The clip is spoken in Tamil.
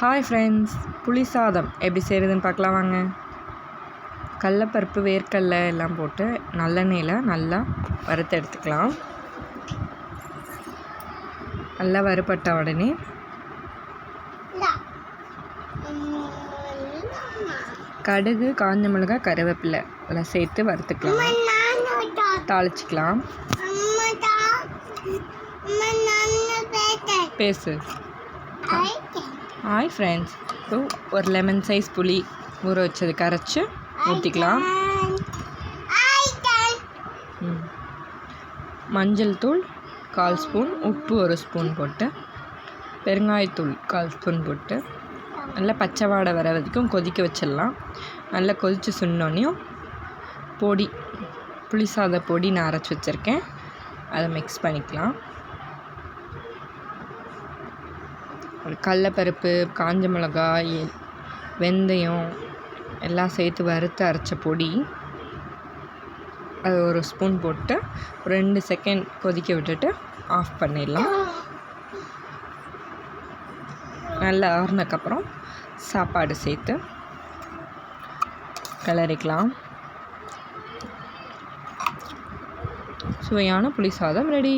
ஹாய் ஃப்ரெண்ட்ஸ் புளி சாதம் எப்படி செய்கிறதுன்னு பார்க்கலாம் வாங்க. கடலப்பருப்பு வேர்க்கடலை எல்லாம் போட்டு நல்லெண்ணெயில் நல்லா வறுத்து எடுத்துக்கலாம். நல்லா வறுபட்ட உடனே கடுகு காஞ்ச மிளகாய் கருவேப்பிலை எல்லாம் சேர்த்து வறுத்துக்கலாம். தாளிச்சிக்கலாம். பேசு. ஹாய் ஃப்ரெண்ட்ஸ் இப்போ ஒரு லெமன் சைஸ் புளி ஊற வச்சது கரைச்சி ஊற்றிக்கலாம் மஞ்சள் தூள் கால் ஸ்பூன் உப்பு ஒரு ஸ்பூன் போட்டு பெருங்காயத்தூள் கால் ஸ்பூன் போட்டு நல்லா பச்சை வாடை வர வரைக்கும் கொதிக்க வச்சிடலாம். நல்லா கொதித்து சுண்ணோன்னையும் பொடி புளி சாத பொடி நான் அரைச்சி வச்சுருக்கேன். அதை மிக்ஸ் பண்ணிக்கலாம் ஒரு கடலப்பருப்பு காஞ்ச மிளகாய் வெந்தயம் எல்லாம் சேர்த்து வறுத்து அரைச்ச பொடி. அது ஒரு ஸ்பூன் போட்டு ஒரு ரெண்டு செகண்ட் கொதிக்க விட்டுட்டு ஆஃப் பண்ணிடலாம். நல்லா ஆறுனக்கப்புறம் சாப்பாடு சேர்த்து கிளறிக்கலாம். சுவையான புளி சாதம் ரெடி